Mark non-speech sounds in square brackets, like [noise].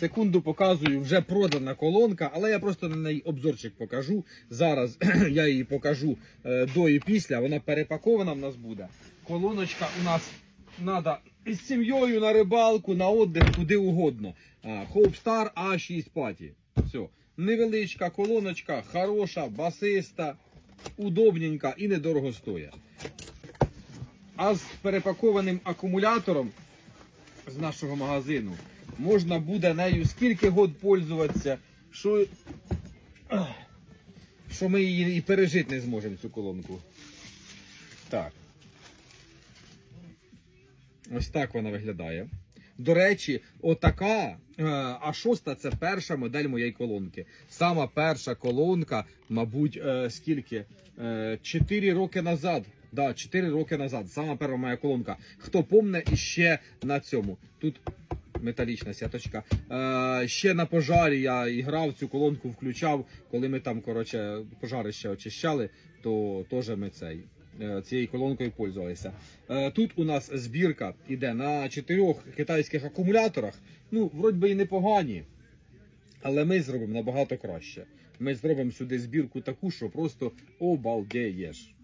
Секунду показую, вже продана колонка, але я просто на неї обзорчик покажу. Зараз [clears throat] я її покажу е, до і після. Вона перепакована в нас буде. Колоночка у нас треба із сім'єю на рибалку, на отдих, куди угодно. Hope Star A6 Паті. Все. Невеличка колоночка, хороша, басиста, удобненька і недорого стоїть. А з перепакованим акумулятором з нашого магазину можна буде нею скільки год пользуватися, що, що ми її і пережити не зможемо цю колонку. Так. Ось так вона виглядає. До речі, отака е, А6 це перша модель моєї колонки. Сама перша колонка, мабуть, е, скільки? Е, 4 роки назад. Да, 4 роки назад. Сама перша моя колонка. Хто помне іще на цьому. Тут металічна сяточка. Е, ще на пожарі я і грав цю колонку, включав. Коли ми там, коротше, пожарище очищали, то теж ми цей. е, Цією колонкою пользувалися. Е, Тут у нас збірка іде на чотирьох китайських акумуляторах. Ну, вроді би і непогані, але ми зробимо набагато краще. Ми зробимо сюди збірку таку, що просто обалдеєш.